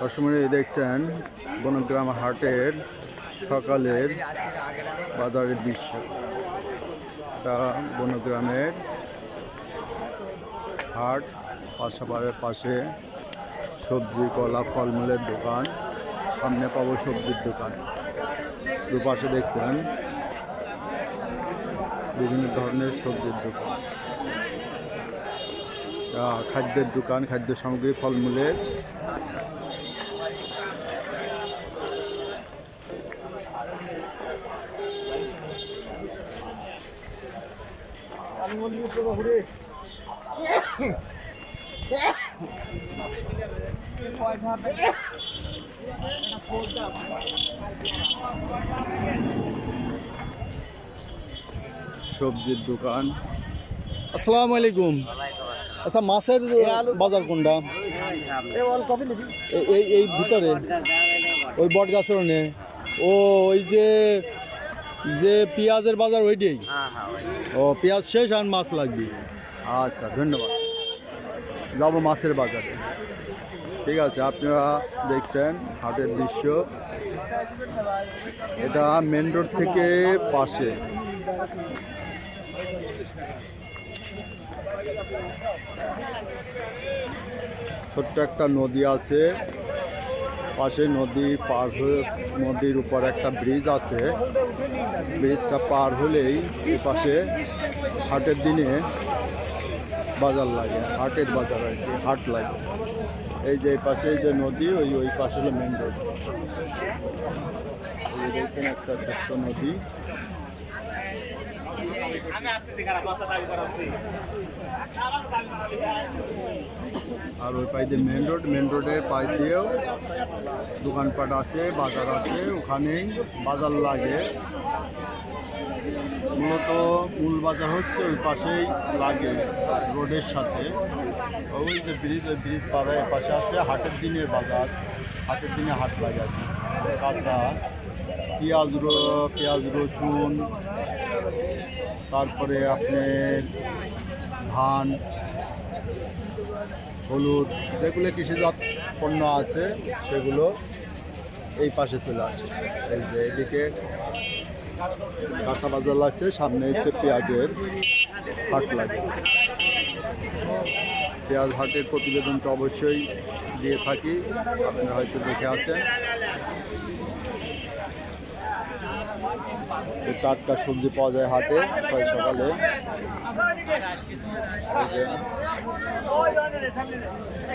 দর্শকমণি দেখছেন বনগ্রাম হাটের সকালের বাজারের দৃশ্য। তা বনগ্রামের হাট, পাশাপাশি পাশে সবজি, কলা, ফলমূলের দোকান, সামনে পাবো সবজির দোকান। দুপাশে দেখছেন বিভিন্ন ধরনের সবজির দোকান। খাদ্যের দোকান খাদ্য সামগ্রী ফলমূলের। সবজির দোকান। আসসালামু আলাইকুম। আচ্ছা মাছের বাজার কোনটা? এই এই ভিতরে, ওই বট গাছের ও, ওই যে যে পেঁয়াজের বাজার ওইটাই? ও, পেঁয়াজ শেষ আর মাছ লাগবে। আচ্ছা ধন্যবাদ। যাব মাছের বাজারে। ঠিক আছে, আপনারা দেখছেন হাটের দৃশ্য। এটা মেন রোড থেকে পাশে। ছোট্ট একটা নদী আছে। পাশে নদী পার হয়ে, নদীর উপর একটা ব্রিজ আছে। ব্রিজটা পার হলেই পাশে হাটের দিনে বাজার লাগে, হাটের বাজার আর কি, হাট লাগে। এই যে পাশে যে নদী, ওই ওই পাশে হলো মেন রোড একটা ছোট্ট নদী। আর ওই পাই দিয়ে মেন রোড মেন রোডের পাশ দিয়েও দোকানপাট আছে, বাজার আছে, ওখানেই বাজার লাগে। মূলত মূল বাজার হচ্ছে ওই পাশেই লাগে রোডের সাথে। ওই যে ব্রিজ, ওই ব্রিজ পাড়ায় পাশে আছে হাটের দিনের বাজার। হাটের দিনে হাট লাগে কি কাঁচা, পেঁয়াজ পেঁয়াজ রসুন তারপরে আপনার ধান, হলুদ, যেগুলো কৃষিজাত পণ্য আছে, সেগুলো এই পাশে চলে আসে। এই যে এদিকে কাঁচা বাজার লাগছে, সামনে হচ্ছে পেঁয়াজের হাট লাগে। পেঁয়াজ হাটের প্রতিবেদন তো অবশ্যই দিয়ে থাকি, আপনারা হয়তো দেখে আছেন। টাটকা সবজি পাওয়া যায় হাটে ছয় সকালে।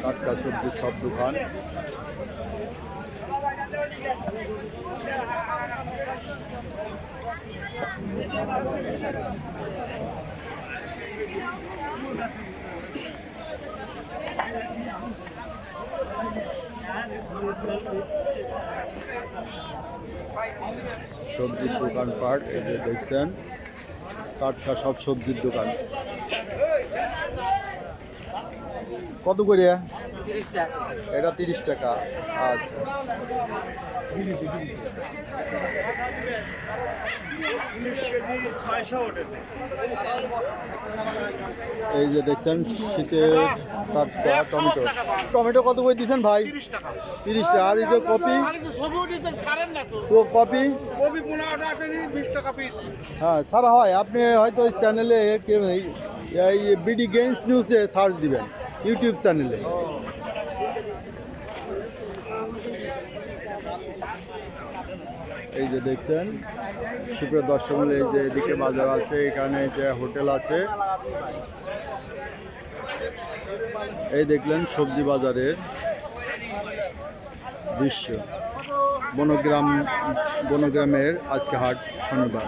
টাটকা সবজির সব দোকান। সবজির দোকান পাট এই যে দেখছেন টাটকা সব সবজির দোকান। কত করে এটা তিরিশ টাকা। আচ্ছা। এই যে দেখছেন শীতের টাটকা টমেটো। টমেটো কত করে দিচ্ছেন ভাই? তিরিশ টাকা। আর এই যে কপি? তো। কপি? হ্যাঁ সারা হয়। আপনি হয়তো ওই চ্যানেলে এই বিডি গেমস নিউজে সার্চ দিবেন ইউটিউব চ্যানেলে এই যে দেখছেন, সুপ্রিয় দর্শন এই যে এদিকে বাজার আছে, এখানে যে হোটেল আছে। এই দেখলেন সবজি বাজারের দৃশ্য। বনগ্রাম, বনগ্রামের আজকে হাট শনিবার।